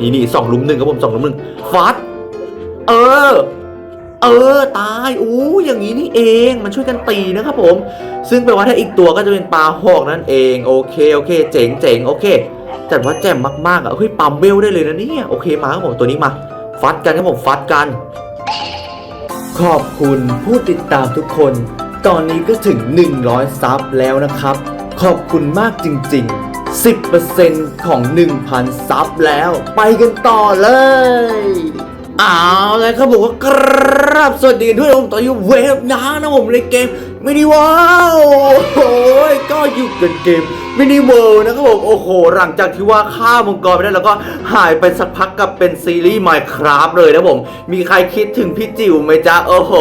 นี่นี่สองลุมหนึ่งครับผมสองลุมหนึ่งฟัดเออ เออ ตายอู้อย่างนี้นี่เองมันช่วยกันตีนะครับผม ซึ่งแปลว่าถ้าอีกตัวก็จะเป็นปลาหอกนั่นเองโอเคโอเค เจ๋งเจ๋งโอเค จัดว่าแจ่มมากๆอะเฮ้ยปั๊มเวลได้เลยนะเนี่ยโอเคมาครับผมตัวนี้มา ฟัดกันครับผมฟัดกัน ขอบคุณผู้ติดตามทุกคน ตอนนี้ก็ถึง 100 ซับแล้วนะครับ ขอบคุณมากจริง ๆ 10%ของ 1,000 ซับแล้ว ไปกันต่อเลย เอาเลยครับผมก็กราบสวัสดีด้วยผมต่ออยู่เวฟนะนะผมในเกมมินิว้าวโอ้ยก็อยู่กันเกมมินิเวิลด์นะครับผมโอ้โห หลังจากที่ว่าฆ่ามังกรไปได้แล้วก็หายไปสักพักกับเป็นซีรีส์ Minecraft เลยนะผม มีใครคิดถึงพี่จิ๋วไหมจ๊ะ โอ้โห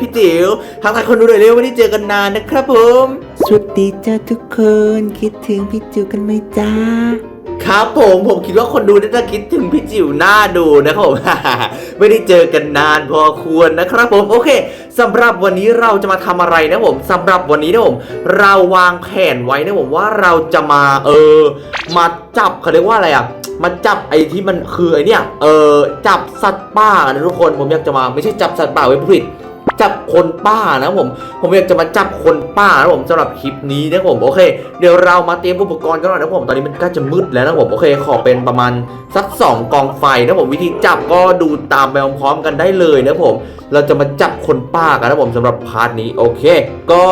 พี่จิ๋วทักทายคนดูหน่อยเร็วไม่ได้เจอกันนานนะครับผม สวัสดีจ้าทุกคนคิดถึงพี่จิ๋วกันไหมจ้า ครับผมผมคิดว่าคนดูน่าจะคิดถึงพี่จิ๋วหน้าดูนะครับผม ไม่ได้เจอกันนานพอควรนะครับผมโอเคสำหรับวันนี้เราจะมาทำอะไรนะผมสำหรับวันนี้นะผม เราวางแผนไว้นะผมว่าเราจะมาเออ มาจับเขาเรียกว่าอะไรอะมาจับไอ้ที่มันคือไอ้เนี่ยเออจับสัตว์ป่านะทุกคนผมอยากจะมาไม่ใช่จับสัตว์ป่าไว้ผลิต จับคนป้านะผม ผมอยากจะมาจับคนป้านะผมสำหรับคลิปนี้นะผมโอเค เดี๋ยวเรามาเตรียมอุปกรณ์กันหน่อยนะผมตอนนี้มันก็จะมืดแล้วนะผมโอเค ขอเป็นประมาณสักสองกองไฟนะผมวิธีจับก็ดูตามไปพร้อมๆกันได้เลยนะผม เราจะมาจับคนป้ากันนะผมสำหรับพาร์ทนี้โอเค ก็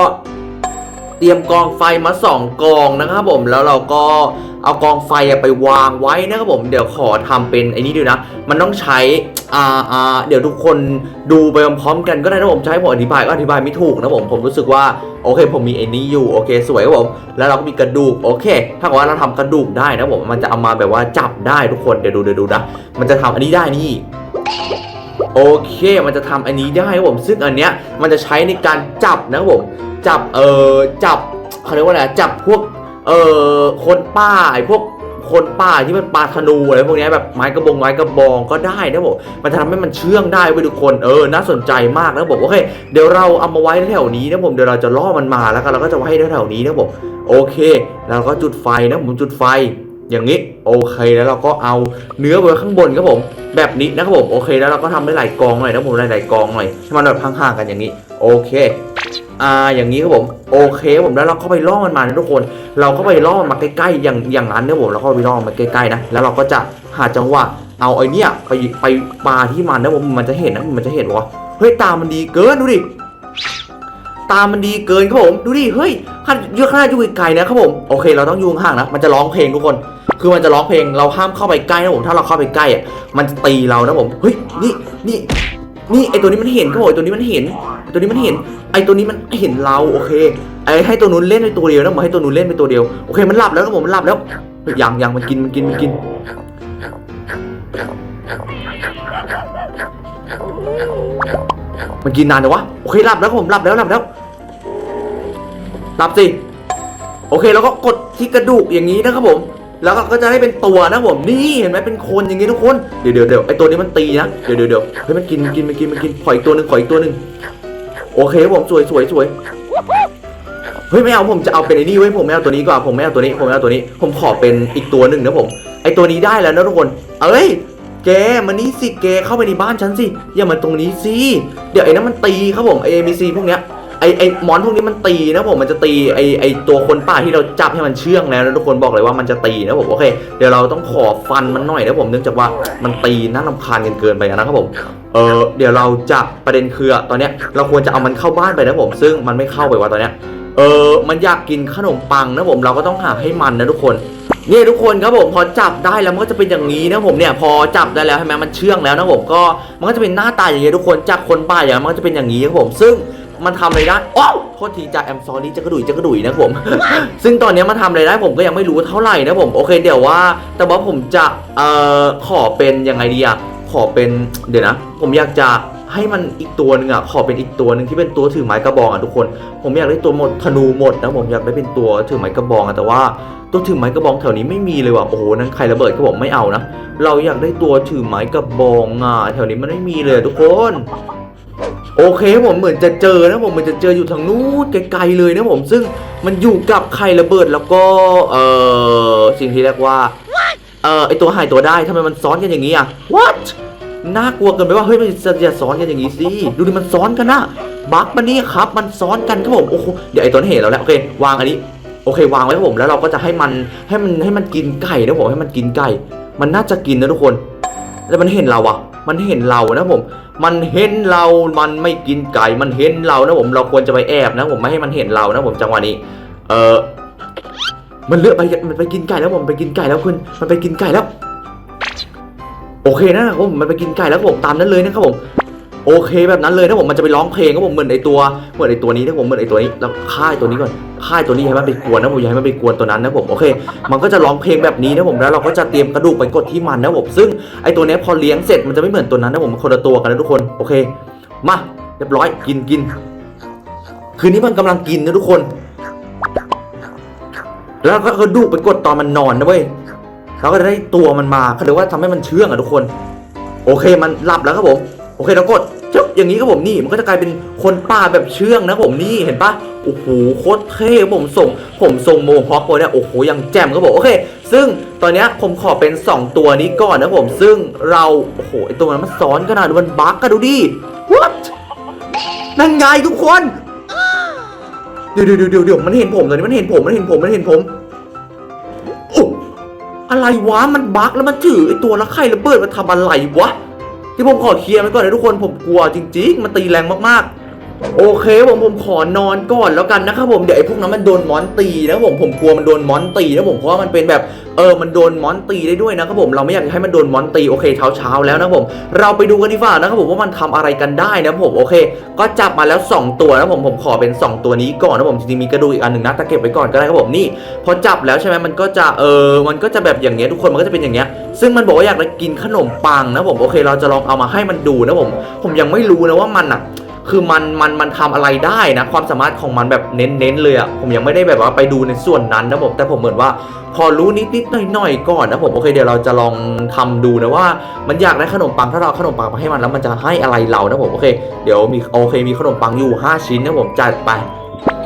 เตรียมกองไฟมาสองกองนะครับผมแล้วเราก็เอากองไฟไปวางไว้นะครับผมเดี๋ยวขอทำเป็นไอ้นี้ด้วยนะ มันต้องใช้อ่าอ่าเดี๋ยวทุกคนดูไปพร้อมๆกันก็ได้นะผมให้ผมอธิบายก็อธิบายไม่ถูกนะผมผมรู้สึกว่าโอเค ผมมีไอ้นี้อยู่โอเค สวยครับผมแล้วเราก็มีกระดูกโอเค ถ้าเกิดว่าเราทำกระดูกได้นะผมมันจะเอามาแบบว่าจับได้ทุกคนเดี๋ยวดูเดี๋ยวดูนะมันจะทำอันนี้ได้นี่โอเค มันจะทำอันนี้ได้ครับผม ซึ่งอันเนี้ยมันจะใช้ในการจับนะครับผม จับเอ่อจับเขาเรียกว่าอะไรจับพวกเอ่อคนป้าไอ้พวกคนป่าที่มันปลาธนูอะไรพวกนี้แบบไม้กระบงไม้กระบองก็ได้นะผมมันจะทำให้มันเชื่องได้ไปทุกคนเออน่าสนใจมากนะผมโอเคเดี๋ยวเราเอามาไว้แถวนี้นะผมเดี๋ยวเราจะล่อมันมาแล้วก็เราก็จะไว้แถวนี้นะผมโอเคแล้วก็จุดไฟนะผมจุดไฟ อย่างนี้โอเคแล้วเราก็เอาเนื้อไว้ข้างบนครับผม แบบนี้นะครับผมโอเคแล้วเราก็ทำได้หลายกองหน่อยนะผมหลายๆกองหน่อยให้มันแบบห่างๆกันอย่างนี้ โอเค อ่าอย่างนี้ครับผมโอเคครับผมแล้วเราก็ไปล่อมันมานะทุกคน เราก็ไปล่อมันมาใกล้ๆอย่างอย่างนั้นนะผมเราก็ไปล่อมันมาใกล้ๆนะแล้วเราก็จะหาจังหวะเอาไอ้เนี่ยไปไปปาที่มันนะผมมันจะเห็นนะมันจะเห็นวะเฮ้ยตามันดีเกินดูดิตามันดีเกินครับผมดูดิเฮ้ยขนาเยอะขนาดอยู่ไกลนะครับผมโอเคเราต้องอยูห่างนะมันจะร้องเพลงทุกคน คือมันจะร้องเพลงเราห้ามเข้าไปใกล้นะผมถ้าเราเข้าไปใกล้อะมันจะตีเรานะผมเฮ้ยนี่นี่ นี่ไอตัวนี้มันเห็นครับผมไอตัวนี้มันเห็นไอตัวนี้มันเห็น ไอตัวนี้มันเห็นเราโอเค ไอให้ตัวนู้นเล่นไปตัวเดียวนะผมให้ตัวนู้นเล่นไปตัวเดียวโอเคมันหลับแล้วครับผมมันหลับแล้วเฮ้ยยังยังมันกินมันกินมันกินมันกินนานจังวะโอเคหลับแล้วผมหลับแล้วหลับแล้วหลับสิโอเคแล้วก็กดที่กระดูกอย่างนี้นะครับผม แล้วก็จะได้เป็นตัวนะผมนี่เห็นไหมเป็นโคนอย่างนี้ทุกคนเดี๋ยวเดี๋ยวเดี๋ยวไอตัวนี้มันตีนะเดี๋ยวเดี๋ยวเดี๋ยวเฮ้ยมันกินมันกินมันกินมันกินขออีกตัวหนึ่งขออีกตัวหนึ่งโอเคผมสวยสวยสวยเฮ้ยไม่เอาผมจะเอาเป็นไอ้นี่เว้ผมไม่เอาตัวนี้ก่อนผมไม่เอาตัวนี้ผมไม่เอาตัวนี้ ผมขอเป็นอีกตัวหนึ่งนะผมไอตัวนี้ได้แล้วนะทุกคนเอ้ยแกมานี่สิแกเข้าไปในบ้านฉันสิอย่ามาตรงนี้สิเดี๋ยวไอ้นั้นมันตีครับผมไอเอ็มซีพวกเนี้ย ไอไอมอนพวกนี้มันตีนะผมมันจะตีไอไอตัวคนป่าที่เราจับให้มันเชื่องแล้วนะทุกคนบอกเลยว่ามันจะตีนะผมโอเคเดี๋ยวเราต้องขอฟันมันหน่อยนะผมเนื่องจากว่ามันตีน่ารำคาญกันเกินไปนะครับผมเออเดี๋ยวเราจะประเด็นคือตอนเนี้ยเราควรจะเอามันเข้าบ้านไปนะผมซึ่งมันไม่เข้าไปว่าตอนเนี้ยเออมันอยากกินขนมปังนะผมเราก็ต้องหาให้มันนะทุกคนนี่ทุกคนครับผมพอจับได้แล้วมันก็จะเป็นอย่างนี้นะผมเนี่ยพอจับได้แล้วใช่ไหมมันเชื่องแล้วนะผมก็มันก็จะเป็นหน้าตาอย่างนี้ยทุกคนจากคนป่าอย่างนั้นมันก็จะเป็นอย่างนี้ครับผมซึ่ง มันทำอะไรได้อ้าวโทษทีจากแอมซอรี่จะกระดุยจะกระดุยนะผม ซึ่งตอนนี้มันทำอะไรได้ผมก็ยังไม่รู้เท่าไหร่นะผมโอเคเดี๋ยวว่า แต่ว่าผมจะเอ่อขอเป็นยังไงดีอะขอเป็นเดี๋ยวนะ ผมอยากจะให้มันอีกตัวหนึ่งอะขอเป็นอีกตัวหนึ่งที่เป็นตัวถือไม้กระบองอะทุกคน ผมอยากได้ตัวหมดธนูหมดนะผมอยากได้เป็นตัวถือไม้กระบองอะแต่ว่าตัวถือไม้กระบองแถวนี้ไม่มีเลยว่ะโอ้โหนั่นใครระเบิดก็บอกไม่เอานะเราอยากได้ตัวถือไม้กระบองอะแถวนี้มันไม่มีเลยทุกคน โอเคผมเหมือนจะเจอนะผมเหมือนจะเจออยู่ทางนู้นไกลๆเลยนะผมซึ่งมันอยู่กับไข่ระเบิดแล้วก็เออสิ่งที่เรียกว่าเเอ่อไอตัวหายตัวได้ทำไมมันซ้อนกันอย่างนี้อะ what น่ากลัวเกินไปว่าเฮ้ยมันจะจะซ้อนกันอย่างนี้สิดูดิมันซ้อนกันนะบั๊กมันนี่ครับมันซ้อนกันครับผมโอ้โหเดี๋ยวไอตัวนี้เห็นแล้วแหละโอเควางอันนี้โอเควางไว้ครับผมแล้วเราก็จะให้มันให้มันให้มันกินไก่นะผมให้มันกินไก่ มันน่าจะกินนะทุกคน แล้วมันเห็นเราอะ มันเห็นเรานะผม มันเห็นเรา มันไม่กินไก่ มันเห็นเรานะผม เราควรจะไปแอบนะผมไม่ให้มันเห็นเรานะผมจังหวะนี้ เออมันเลือกไป มันไปกินไก่แล้วผม ไปกินไก่แล้วคุณ มันไปกินไก่แล้ว โอเคนะครับผม มันไปกินไก่แล้วผม ตามนั้นเลยนะครับผม โอเคแบบนั้นเลยนะผมมันจะไปร้องเพลงครับผมเหมือนไอตัวเหมือนไอตัวนี้นะผมเหมือนไอตัวนี้แล้วค่ายตัวนี้ก่อนค่ายตัวนี้ให้มันไปกวนนะผมอย่าให้มันไปกวนตัวนั้นนะผมโอเค มันก็จะร้องเพลงแบบนี้นะผมแล้วเราก็จะเตรียมกระดูกไปกดที่มันนะผมซึ่งไอตัวนี้พอเลี้ยงเสร็จมันจะไม่เหมือนตัวนั้นนะผมมันคนละตัวกันนะทุกคนโอเค มาเรียบร้อยกินกินคืนนี้มันกำลังกินนะทุกคน แล้วก็กระดูกไปกดตอนมันนอนนะเว้ยเราก็จะได้ตัวมันมาเขาเรียกว่าทำให้มันเชื่องอะทุกคน โอเคมันหลับแล้วครับผม โอเคเรากด จึ๊บอย่างนี้ครับผมนี่มันก็จะกลายเป็นคนป่าแบบเชื่องนะผมนี่เห็นปะโอ้โหโคตรเท่ผมส่ง ผมทรงโมฮอคเลยเนี่ยโอ้โหยังแจ่มครับผมโอเค ซึ่งตอนนี้ผมขอเป็น 2 ตัวนี้ก่อนนะผมซึ่งเราโอ้โหไอตัวนั้นมันซ้อนขนาดมันบั๊กกันดูดิ what นั่นไงทุกคนเดี๋ยวเดี๋ยวเดี๋ยวเดี๋ยวมันเห็นผมตอนนี้มันเห็นผมมันเห็นผมมันเห็นผมอุ๊ยอะไรวะมันบั๊กแล้วมันถือไอตัวละไข่ระเบิดมันทำอะไรวะ ที่ผมขอเคลียร์ไปก่อนนะทุกคนผมกลัวจริง ๆ มันตีแรงมากๆ โอเคผมผมขอนอนก่อนแล้วกันนะครับผมเดี๋ยวไอ้พวกนั้นมันโดนมอนตีนะผมผมกลัวมันโดนมอนตีนะผมเพราะว่ามันเป็นแบบเออมันโดนมอนตีได้ด้วยนะครับผมเราไม่อยากให้มันโดนมอนตีโอเคเช้าเช้าแล้วนะผมเราไปดูกันดีกว่านะครับผมว่ามันทำอะไรกันได้นะผมโอเค ก็จับมาแล้ว 2 ตัวนะผมผมขอเป็น 2 ตัวนี้ก่อนนะผมจริงๆมีกระดูกอีกอันหนึ่งนะแต่เก็บไว้ก่อนก็ได้ครับผมนี่พอจับแล้วใช่ไหมมันก็จะเออมันก็จะแบบอย่างเงี้ยทุกคนมันก็จะเป็นอย่างเงี้ยซึ่งมันบอกว่าอยากจะกินขนมปังนะผมโอเค เราจะลองเอามาให้มันดูนะผม ผมยังไม่รู้นะว่ามันอะ คือมันมันมันทำอะไรได้นะ ความสามารถของมันแบบเน้นๆเลยอะผมยังไม่ได้แบบว่าไปดูในส่วนนั้นนะผมแต่ผมเหมือนว่าพอรู้นิดนิดๆหน่อยๆก่อนนะผมโอเคเดี๋ยวเราจะลองทำดูนะว่า มันอยากได้ขนมปังถ้าเราเอาขนมปังมาให้มันแล้วมันจะให้อะไรเรานะผมโอเคเดี๋ยวมีโอเคมีขนมปังอยู่ 5 ชิ้นนะผมจัดไป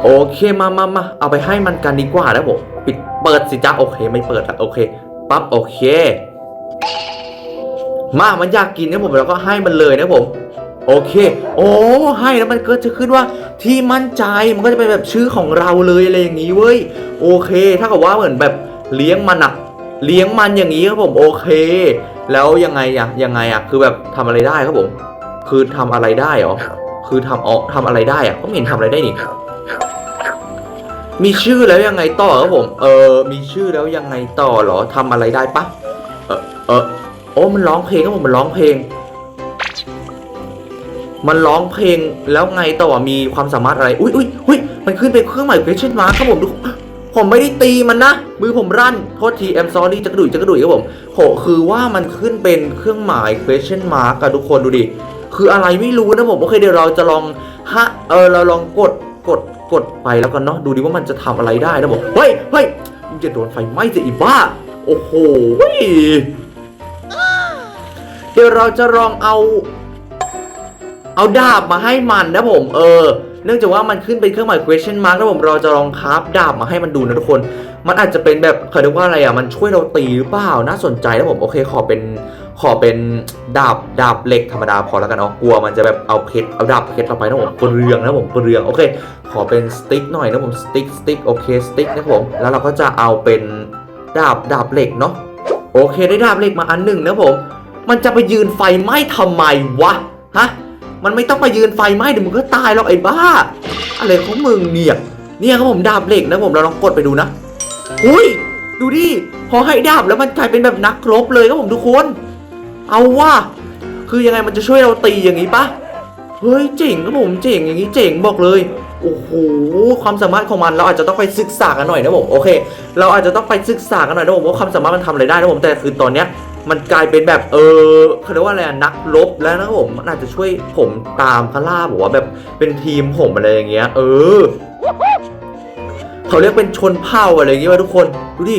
โอเคมามามาเอาไปให้มันกันดีกว่านะผมปิดเปิดสิจ้าโอเคไม่เปิดละโอเคปั๊บโอเค มามันอยากกินนะผมแล้วก็ให้มันเลยนะผม โอเค โอ้ให้แล้วมันก็จะขึ้นว่าที่มั่นใจมันก็จะเป็นแบบชื่อของเราเลยอะไรอย่างนี้เว้ยโอเคถ้ากับว่าเหมือนแบบเลี้ยงมันอะเลี้ยงมันอย่างนี้ครับผมโอเค แล้วยังไงอะยังไงอะคือแบบทำอะไรได้ครับผม คือทำอะไรได้เหรอคือทำอ๋อทำอะไรได้อะก็ไม่เห็นทำอะไรได้นี่มีชื่อแล้วยังไงต่อครับผม เออ มีชื่อแล้วยังไงต่อเหรอทำอะไรได้ปะเออเออโอ้มันร้องเพลงครับผมมันร้องเพลง มันร้องเพลงแล้วไงต่อมีความสามารถอะไร อุ้ยอุ้ยอุ้ยมันขึ้นเป็นเครื่องหมาย question mark ครับผมดูผมไม่ได้ตีมันนะ มือผมรั่น โทษที I'm sorry จะกระดุยจะกระดุยครับผมโหคือว่ามันขึ้นเป็นเครื่องหมาย question mark อะทุกคนดูดิ คืออะไรไม่รู้นะผม โอเคเดี๋ยวเราจะลองฮะเออเราลองกดกดกดไปแล้วกันเนาะดูดิว่ามันจะทำอะไรได้นะผมเฮ้ยเฮ้ยมึงจะโดนไฟไหม้จะอีบ้า โอ้โหเดี๋ยวเราจะลองเอา เอาดาบมาให้มันนะผมเออ เนื่องจากว่ามันขึ้นเป็นเครื่องหมาย question mark นะผมเราจะลองคราฟดาบมาให้มันดูนะทุกคน มันอาจจะเป็นแบบเขาเรียกว่าอะไรอะมันช่วยเราตีหรือเปล่าน่าสนใจนะผมโอเคขอเป็นขอเป็นดาบดาบเหล็กธรรมดาพอแล้วกันเนาะกลัวมันจะแบบเอาเพชรเอาดาบเพชรเราไปนะผมเปลืองนะผมเปลืองโอเค ขอเป็นสติ๊กหน่อยนะผมสติ๊กสติ๊กโอเคสติ๊กนะผมแล้วเราก็จะเอาเป็นดาบดาบเหล็กเนาะโอเคได้ดาบเหล็กมาอันหนึ่งนะผม มันจะไปยืนไฟไหม้ทำไมวะฮะ มันไม่ต้องมายืนไฟไหม้เดี๋ยวมึงก็ตายหรอกไอ้บ้า อะไรของมึงเนี่ย เนี่ยครับผมดาบเหล็กนะผมเราลองกดไปดูนะอุ้ยดูดิพอให้ดาบแล้วมันกลายเป็นแบบนักรบเลยครับผมทุกคน เอาว่าคือยังไงมันจะช่วยเราตีอย่างนี้ปะเฮ้ยเจ๋งครับผมเจ๋งอย่างนี้เจ๋งบอกเลยโอ้โหความสามารถของมันเราอาจจะต้องไปศึกษากันหน่อยนะผมโอเค เราอาจจะต้องไปศึกษากันหน่อยนะผมว่าความสามารถมันทำอะไรได้นะผมแต่คือตอนเนี้ย มันกลายเป็นแบบเออเขาเรียกว่าอะไรนักลบแล้วนะผมมันอาจจะช่วยผมตามพระล่าบอกว่าแบบเป็นทีมผมอะไรอย่างเงี้ย เออเขาเรียกเป็นชนเผ่าอะไรอย่างเงี้ยวะทุกคนดูดิ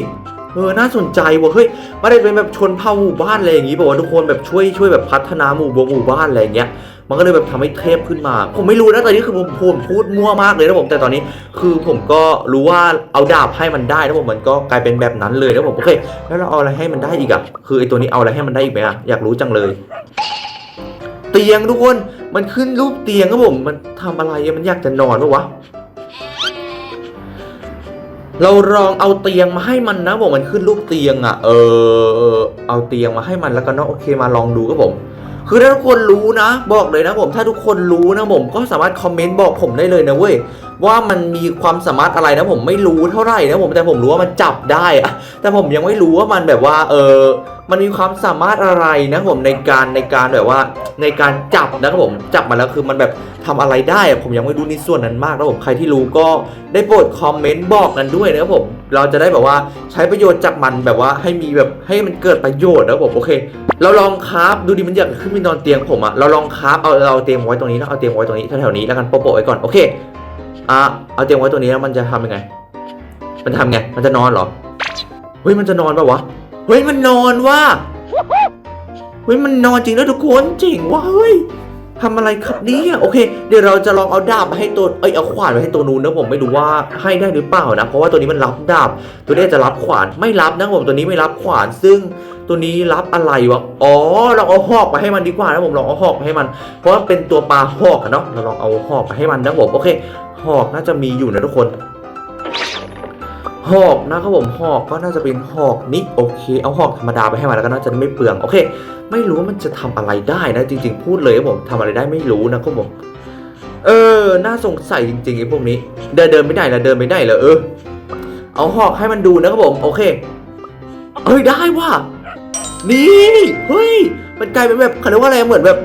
เออ น่าสนใจว่ะ เฮ้ยไม่ได้เป็นแบบชนเผ่าหมู่บ้านอะไรอย่างงี้บอกว่าทุกคนแบบช่วยช่วยแบบพัฒนาหมู่บงหมู่บ้านอะไรอย่างเงี้ย มันก็เลยแบบทำให้เทพขึ้นมา ผมไม่รู้นะตอนนี้คือผมผมพูดมั่วมากเลยนะผม แต่ตอนนี้คือผมก็รู้ว่าเอาดาบให้มันได้นะผม มันก็กลายเป็นแบบนั้นเลยนะผม โอเค แล้วเราเอาอะไรให้มันได้อีกอะคือไอตัวนี้เอาอะไรให้มันได้อีกไหมอะอยากรู้จังเลย เตียงทุกคน มันขึ้นรูปเตียงครับผม มันทำอะไร มันอยากจะนอนปะวะ เราลองเอาเตียงมาให้มันนะบอกมันขึ้นรูปเตียงอะ่ะ เออ เอาเตียงมาให้มันแล้วก็เนาะโอเคมาลองดูครับผม คือถ้าทุกคนรู้นะ บอกเลยนะผม ถ้าทุกคนรู้นะผมก็สามารถคอมเมนต์บอกผมได้เลยนะเว้ย ว่ามันมีความสามารถอะไรนะผมไม่รู้เท่าไหร่นะผมแต่ผมรู้ว่ามันจับได้อะแต่ผมยังไม่รู้ว่ามันแบบว่าเออมันมีความสามารถอะไรนะผมในการในการแบบว่าในการจับนะครับผมจับมาแล้วคือมันแบบทำอะไรได้อะผมยังไม่รู้ในส่วนนั้นมากนะผมใครที่รู้ก็ได้โปรดคอมเมนต์บอกกันด้วยนะครับผมเราจะได้แบบว่าใช้ประโยชน์จากมันแบบว่าให้มีแบบให้มันเกิดประโยชน์นะครับผมโอเค เราลองคราฟดูดิมันอยากขึ้นไปนอนเตียงผมอะเราลองคราฟเอาเราเอาเตียงไว้ตรงนี้นะเอาเตียงไว้ตรงนี้แถวๆนี้แล้วกันโปะๆไว้ก่อนโอเค อะเอาเตียงไว้ตรงนี้แล้วมันจะทำยังไง มันทำไง มันจะนอนเหรอ เฮ้ยมันจะนอนปะวะ เฮ้ยมันนอนว่ะ เฮ้ยมันนอนจริงแล้วทุกคนจริงว่ะเฮ้ยทำอะไรครับเนี่ยโอเค เดี๋ยวเราจะลองเอาดาบมาให้ตัวเอ้ยเอาขวานมาให้ตัวนู้นนะผมไม่รู้ว่าให้ได้หรือเปล่านะเพราะว่าตัวนี้มันรับดาบ ตัวนี้จะรับขวานไม่รับนะผมตัวนี้ไม่รับขวานซึ่ง ตัวนี้รับอะไรวะ อ๋อ เราเอาหอกมาให้มันดีกว่านะผมลองเอาหอกมาให้มัน เพราะว่าเป็นตัวปลาหอกอะเนาะ เราลองเอาหอกมาให้มันนะผม โอเค หอกน่าจะมีอยู่นะทุกคน หอกนะครับผมหอกก็น่าจะเป็นหอกนี้โอเค เอาหอกธรรมดาไปให้มันแล้วก็น่าจะไม่เปลือง โอเค ไม่รู้ว่ามันจะทำอะไรได้นะ จริง ๆ พูดเลยผมทำอะไรได้ไม่รู้นะครับผม เออ น่าสงสัยจริงๆไอ้พวกนี้ เดินเดินไม่ได้ละเดินไม่ได้เหรอเออ เอาหอกให้มันดูนะครับผม โอเคเอ้ยได้ว่ะ นี่เฮ้ยมันกลายเป็นแบบเขาเรียกว่าอะไรเหมือนแบบ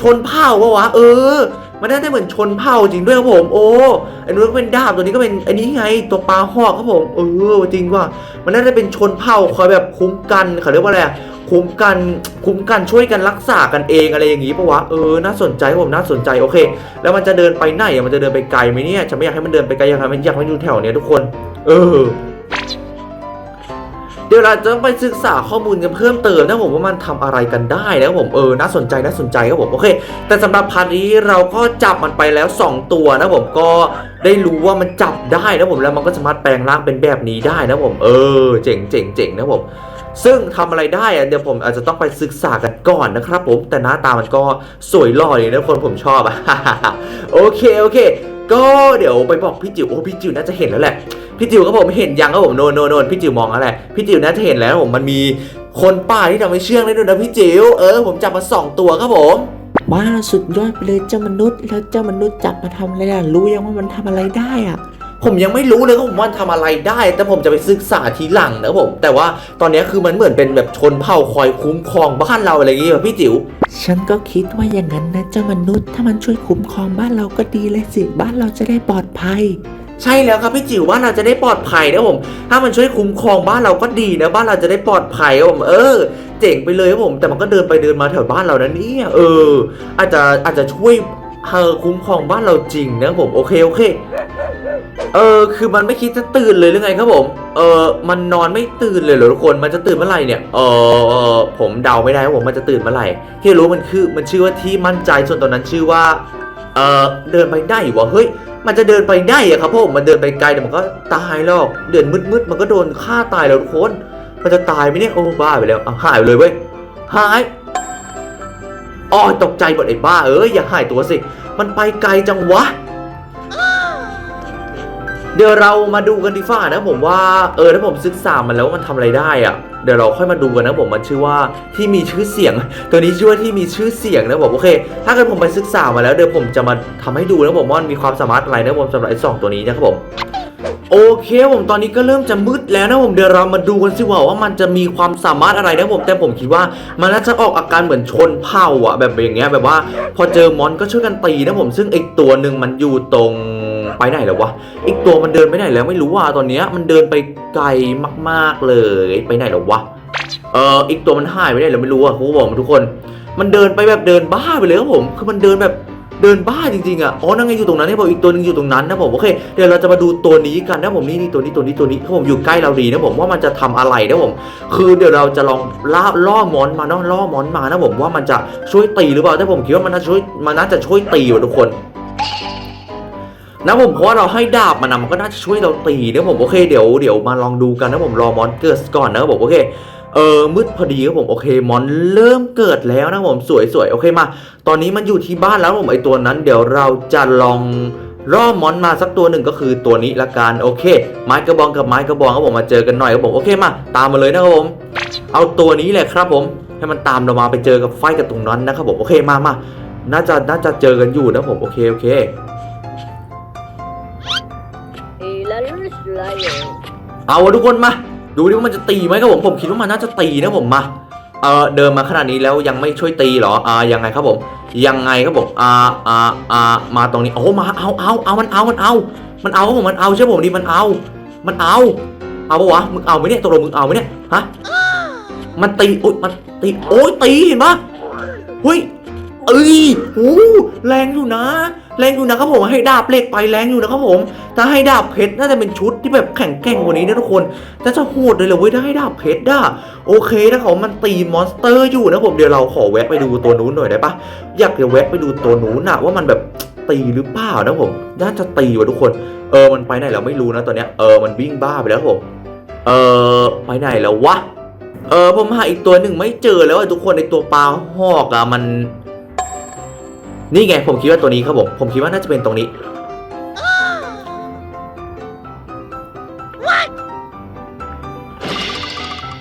ชนเผ่าวะวะเออ มันน่าจะเหมือนชนเผ่าจริงด้วยครับผม โอ้อันนู้นก็เป็นดาบตัวนี้ก็เป็นอันนี้ไงตัวปลาหอกครับผมเออจริงว่ะมันน่าจะเป็นชนเผ่าคอยแบบคุ้มกันเขาเรียกว่าอะไรคุ้มกันคุ้มกันช่วยกันรักษากันเองอะไรอย่างงี้ปะวะเออน่าสนใจผมน่าสนใจโอเค แล้วมันจะเดินไปไหนอะมันจะเดินไปไกลไหมเนี่ยฉันไม่อยากให้มันเดินไปไกลอยากให้มันอยากให้มันอยู่แถวเนี้ยทุกคน เออ ดี๋ยวเราจะต้องไปศึกษาข้อมูลกันเพิ่มเติมนะผมว่ามันทำอะไรกันได้นะครับผมเออน่าสนใจน่าสนใจครับผมโอเค แต่สำหรับพาร์ทนี้เราก็จับมันไปแล้ว 2 ตัวนะผมก็ได้รู้ว่ามันจับได้นะผมแล้วมันก็สามารถแปลงร่างเป็นแบบนี้ได้นะผมเออเจ๋งเจ๋งเจ๋งนะผมซึ่งทำอะไรได้อะเดี๋ยวผมอาจจะต้องไปศึกษากันก่อนนะครับผมแต่หน้าตามันก็สวยหล่อเลยนะคนผมชอบอะโอเคโอเค ก็เดี๋ยวไปบอกพี่จิ๋วโอ้พี่จิ๋วน่าจะเห็นแล้วแหละพี่จิ๋วก็ผมเห็นยังก็ผมโนนโนนโนนพี่จิ๋วมองอะไรพี่จิ๋วน่าจะเห็นแล้วผมมันมีคนป่าที่ทำให้เชื่องได้ด้วยนะพี่จิ๋วเออผมจับมาสองตัวครับผมว้าสุดยอดไปเลยเจ้ามนุษย์ แล้วเจ้ามนุษย์จับมาทำอะไรล่ะรู้ยังว่ามันทำอะไรได้อะ ผมยังไม่รู้เลยครับผมว่ามันทำอะไรได้ แต่ผมจะไปศึกษาทีหลังนะครับผม แต่ว่าตอนนี้คือมันเหมือนเป็นแบบชนเผ่าคอยคุ้มครองบ้านเราอะไรอย่างเงี้ยพี่จิ๋วฉันก็คิดว่าอย่างนั้นนะเจ้ามนุษย์ถ้ามันช่วยคุ้มครองบ้านเราก็ดีเลยสิบ้านเราจะได้ปลอดภัยใช่แล้วครับพี่จิ๋วบ้านเราจะได้ปลอดภัยนะผม ถ้ามันช่วยคุ้มครองบ้านเราก็ดีนะบ้านเราจะได้ปลอดภัยครับผมเออเจ๋งไปเลยครับผม แต่มันก็เดินไปเดินมาแถวบ้านเรานะเนี่ยเออ อาจจะอาจจะช่วยเออคุ้มครองบ้านเราจริงนะครับผมโอเคโอเค เออคือมันไม่คิดจะตื่นเลยหรือไงครับผม เออมันนอนไม่ตื่นเลยเหรอทุกคนมันจะตื่นเมื่อไหร่เนี่ยเออเออผมเดาไม่ได้ว่าผมมันจะตื่นเมื่อไหร่ ที่รู้มันคือมันชื่อว่าที่มั่นใจส่วนตอนนั้นชื่อว่าเออเดินไปได้วะเฮ้ยมันจะเดินไปได้อะครับผมมันเดินไปไกลแต่มันก็ตายหรอกเดินมืดๆมันก็โดนฆ่าตายแล้วทุกคนมันจะตายไหมเนี่ยโอ้บ้าไปแล้วเอาหายไปเลยเว้ยหายอ๋อตกใจหมดไอ้บ้าเอ้ยอย่าหายตัวสิ มันไปไกลจังวะ เดี๋ยวเรามาดูกันดีฟ้านะผมว่าเออถ้าผมศึกษามันแล้วมันทำอะไรได้อะเดี๋ยวเราค่อยมาดูกันนะผมมันชื่อว่าที่มีชื่อเสียง ตัวนี้ชื่อว่าที่มีชื่อเสียงนะผมโอเค ถ้าเกิดผมไปศึกษามาแล้วเดี๋ยวผมจะมาทำให้ดูนะผมว่ามันมีความสามารถอะไรนะผมสำหรับไอ้สองตัวนี้นะครับผมโอเคผมตอนนี้ก็เริ่มจะมืดแล้วนะผมเดี๋ยวเรามาดูกันสิว่าว่ามันจะมีความสามารถอะไรนะผมแต่ผมคิดว่ามันน่าจะออกอาการเหมือนชนเผ่าอะแบบอย่างเงี้ยแบบว่า พอเจอมอนก็ช่วยกันตีนะผมซึ่งไอตัวหนึ่งมันอยู่ตรง ไปไหนแล้ววะอีกตัวมันเดินไปไหนแล้วไม่รู้ว่าตอนเนี้ยมันเดินไปไกลมากๆเลยไปไหนแล้ววะเอออีกตัวมันหายไปไหนแล้วไม่รู้อะคุณบอกมาทุกคน มันเดินไปแบบเดินบ้าไปเลยครับผม คือมันเดินแบบเดินบ้าจริงๆอะ อ๋อ นั่งไงอยู่ตรงนั้นเนี่ยผมอีกตัวหนึงอยู่ตรงนั้นนะผม โอเค เดี๋ยวเราจะมาดูตัวนี้กันนะผมนี่นี่ตัวนี้ตัวนี้ตัวนี้ครับผมอยู่ใกล้เราดีนะผมว่ามันจะทำอะไรนะผม คือเดี๋ยวเราจะลองล่าล่อมอนมาเนาะล่อมอนมานะผมว่ามันจะช่วยตีหรือเปล่าแต่ผมคิดว่ามันน่าช่วยมันน่าจะช่วยตีว่ะทุกคน นะผมเพราะว่าเราให้ดาบมันนะมันก็น่าจะช่วยเราตีนะผมโอเคเดี๋ยวเดี๋ยวมาลองดูกันนะผมรอมอนเกิดก่อนนะผมโอเคเออมืดพอดีครับผมโอเคมอนเริ่มเกิดแล้วนะผมสวยสวยโอเคมา ตอนนี้มันอยู่ที่บ้านแล้วผมไอตัวนั้น เดี๋ยวเราจะลองล่อมอนมาสักตัวหนึ่งก็คือตัวนี้ละกันโอเค ไม้กระบองกับไม้กระบองครับผมมาเจอกันหน่อยครับผมโอเคมาตามมาเลยนะครับผม เอาตัวนี้แหละครับผมให้มันตามเรามาไปเจอกับไฟกับตรงนั้นนะครับผมโอเคมามาน่าจะน่าจะเจอกันอยู่นะผมโอเคโอเค เอาอะทุกคนมา ดูดิว่ามันจะตีไหมครับผมผมคิดว่ามันน่าจะตีนะผมมาเออเดินมาขนาดนี้แล้วยังไม่ช่วยตีเหรออ่ายังไงครับผมยังไงครับผมอ่าอ่าอ่ามาตรงนี้โอ้มาเอาเอาเอามันเอามันเอา มันเอาครับผมมันเอาใช่ผมดิมันเอา มันเอา เอาปะวะมึงเอาไหมเนี่ยตกลงมึงเอาไหมเนี่ยฮะมันตีโอ๊ยมันตีโอ้ยตีเห็นปะเฮ้ย เอ้ยโอ้แรงอยู่นะ แรงอยู่นะครับผม ให้ดาบเหล็กไปแรงอยู่นะครับผม ถ้าให้ดาบเพชรน่าจะเป็นชุดที่แบบแข็งแกร่งกว่านี้นะทุกคนน่าจะโหดเลยเลยเว้ยถ้าให้ดาบเพชรด้าโอเคนะเขามันตีมอนสเตอร์อยู่นะผมเดี๋ยวเราขอแวะไปดูตัวนู้นหน่อยได้ปะอยากจะแวะไปดูตัวนู้นนะว่ามันแบบตีหรือเปล่านะผม น่าจะตีว่ะทุกคน เออ มันไปไหนเราไม่รู้นะตอนเนี้ย เออ มันวิ่งบ้าไปแล้วครับผม เออ ไปไหนแล้ววะ เออ ผมหาอีกตัวหนึ่งไม่เจอแล้วอะทุกคนในตัวปลาหอกอะมัน นี่ไงผมคิดว่าตัวนี้ครับผม ผมคิดว่าน่าจะเป็นตรงนี้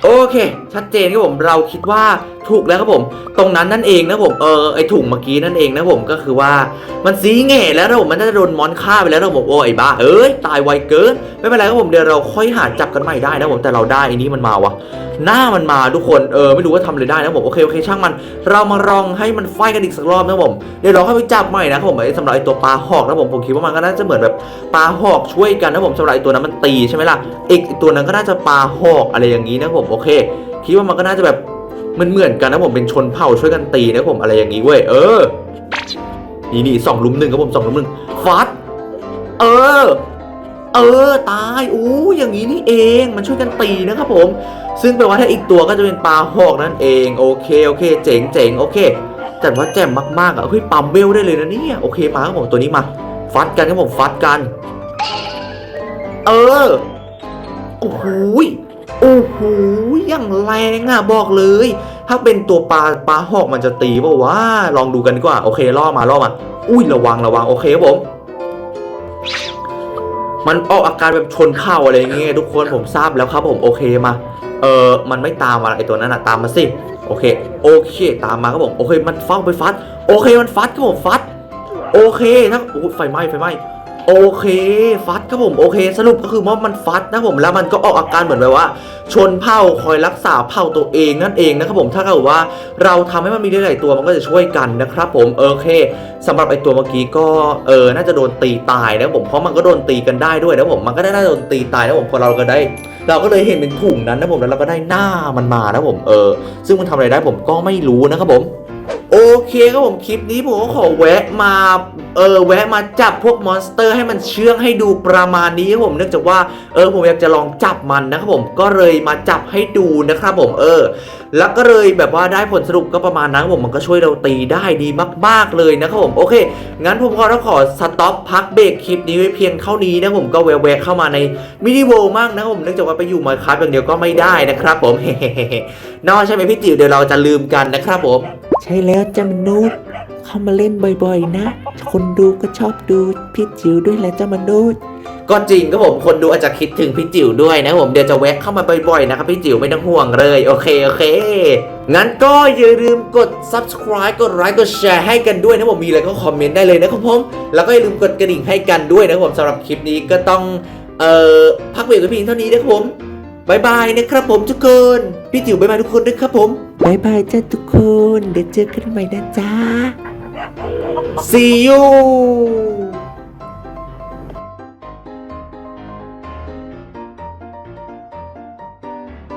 โอเค ชัดเจนครับผมเราคิดว่าถูกแล้วครับผม ตรงนั้นนั่นเองนะผมเออไอถุงเมื่อกี้นั่นเองนะผมก็คือว่ามันสีแง่แล้วนะผมมันน่าจะโดนมอนฆ่าไปแล้วนะผมโอ้ยบ้าเอ้ยตายไวเกินไม่เป็นไรครับผมเดี๋ยวเราค่อยหาจับกันใหม่ได้นะผมแต่เราได้อันนี้มันมาวะหน้ามันมาทุกคนเออไม่รู้ว่าทำอะไรได้นะผมโอเคโอเคช่างมัน เรามาลองให้มันไฟกันอีกสักรอบนะผมเดี๋ยวเราค่อยไปจับใหม่นะครับผมไอ้สำหรับไอ้ตัวปลาหอกนะผมผมคิดว่ามันก็น่าจะเหมือนแบบปลาหอกช่วยกันนะผมสำหรับไอ้ตัวนั้นมันตีใช่ไหมล่ะอีกตัวนั้นก็น่าจะปลาหอกอะไรอย่างนี้นะผมโอเคคิดว่ามันก็น่าจะแบบมันเหมือนกันนะผมเป็นชนเผ่าช่วยกันตีนะผมอะไรอย่างนี้เว้ยเออ นี่นี่สองลุมหนึ่งครับผมสองลุมหนึ่งฟัดเออ เออตายอู้อย่างนี้นี่เองมันช่วยกันตีนะครับผม ซึ่งแปลว่าถ้าอีกตัวก็จะเป็นปลาหอกนั่นเองโอเคโอเค เจ๋งเจ๋งโอเคแต่ว่าแจ่มมากๆอะเฮ้ยปั๊มเวลได้เลยนะเนี่ยโอเคมาครับผมตัวนี้มาฟัดกันครับผมฟัดกัน เออโอ้โหย โอ้โหยอย่างแรงอะบอกเลย ถ้าเป็นตัวปลาปลาหอกมันจะตีป่าวะลองดูกันดีกว่าโอเคล่อมาล่อมาอุ้ยระวังระวังโอเคครับผมมันออกอาการแบบชนเข่าอะไรเงี้ยทุกคนผมทราบแล้วครับผมโอเคมา เออมันไม่ตามมาไอตัวนั้นอะตามมาสิโอเคโอเค ตามมาครับผมโอเคมันฟังไปฟัด โอเคมันฟัดครับผมฟัด โอเคนะโอ้ไฟไหม้ไฟไหม้ โอเคฟัดครับผมโอเค สรุปก็คือว่ามันฟัดนะผมแล้วมันก็ออกอาการเหมือนแบบว่า ชนเผ่าคอยรักษาเผ่าตัวเองนั่นเองนะครับผมถ้าเกิดว่าเราทำให้มันมีได้หลายตัวมันก็จะช่วยกันนะครับผมโอเคสำหรับไอตัวเมื่อกี้ก็เออน่าจะโดนตีตายนะผมเพราะมันก็โดนตีกันได้ด้วยนะผมมันก็ได้น่าโดนตีตายนะผมพอเราก็ได้ เราก็เลยเห็นเป็นถุงนั้นนะผมแล้วเราก็ได้หน้ามันมานะผมเออซึ่งมันทำอะไรได้ผมก็ไม่รู้นะครับผม โอเคครับผมคลิปนี้ผมก็ขอแวะมาเออแวะมาจับพวกมอนสเตอร์ให้มันเชื่องให้ดูประมาณนี้ครับผมเนื่องจากว่าเออผมอยากจะลองจับมันนะครับผมก็เลยมาจับให้ดูนะครับผมเออ แล้วก็เลยแบบว่าได้ผลสรุปก็ประมาณนั้นครับผมมันก็ช่วยเราตีได้ดีมาก ๆเลยนะครับผมโอเค งั้นผมก็ต้องขอสต็อปพักเบรกคลิปนี้ไว้เพียงเท่านี้นะผมก็แวะเข้ามาในมินิโวมากนะครับผมเนื่องจากว่าไปอยู่มาคัสอย่างเดียวก็ไม่ได้นะครับผมนอกใช่ไหมพี่จิ๋วเดี๋ยวเราจะลืมกันนะครับผม ใช่แล้วจ้ามนุษย์ เข้ามาเล่นบ่อยๆ นะ คนดูก็ชอบดูพี่จิ๋วด้วยแหละจ้ามนุษย์ ก็จริงครับผมคนดูอาจจะคิดถึงพี่จิ๋วด้วยนะผมเดี๋ยวจะแวะเข้ามาบ่อยๆนะครับพี่จิ๋วไม่ต้องห่วงเลย โอเคโอเคงั้นก็อย่าลืมกด subscribe กดไลค์กดแชร์ให้กันด้วยนะผมมีอะไรก็คอมเมนต์ได้เลยนะครับผมแล้วก็อย่าลืมกดกระดิ่งให้กันด้วยนะครับผมสำหรับคลิปนี้ก็ต้องเอ่อพักเบรกไว้เพียงเท่านี้นะครับผม บายบายนะครับผมทุกคน พี่จิ๋วบายบายทุกคนด้วยครับผมบายบายจ้าทุกคน เดี๋ยวเจอกันใหม่นะจ๊ะ see you